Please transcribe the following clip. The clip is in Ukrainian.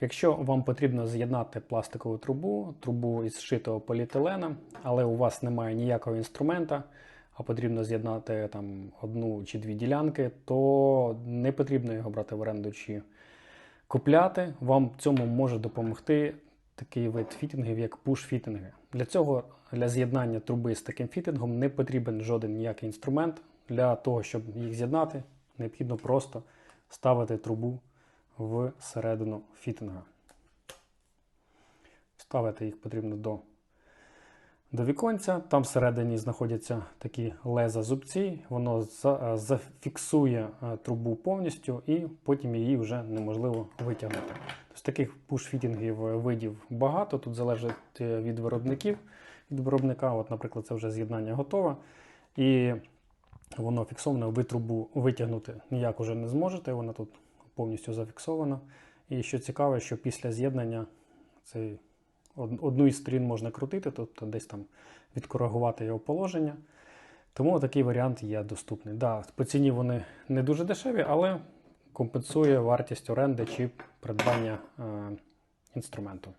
Якщо вам потрібно з'єднати пластикову трубу, трубу із зшитого поліетилена, але у вас немає ніякого інструмента, а потрібно з'єднати там одну чи дві ділянки, то не потрібно його брати в оренду чи купляти. Вам в цьому може допомогти такий вид фітінгів, як пуш-фітинги. Для цього, для з'єднання труби з таким фітингом не потрібен жоден ніякий інструмент. Для того, щоб їх з'єднати, необхідно просто ставити трубу в середину фітинга. Ставити їх потрібно до, до віконця. Там всередині знаходяться такі леза зубці. Воно за, е, зафіксує е, трубу повністю і потім її вже неможливо витягнути. Тобто таких пуш-фітінгів е, видів багато. Тут залежить від виробників. Від виробника, от, наприклад, це вже з'єднання готове. І воно фіксоване, ви трубу витягнути ніяк уже не зможете. Вона тут повністю зафіксовано. І що цікаво, що після з'єднання цей, одну із сторін можна крутити, тобто десь там відкоригувати його положення. Тому такий варіант є доступний. Да, по ціні вони не дуже дешеві, але компенсує вартість оренди чи придбання е, інструменту.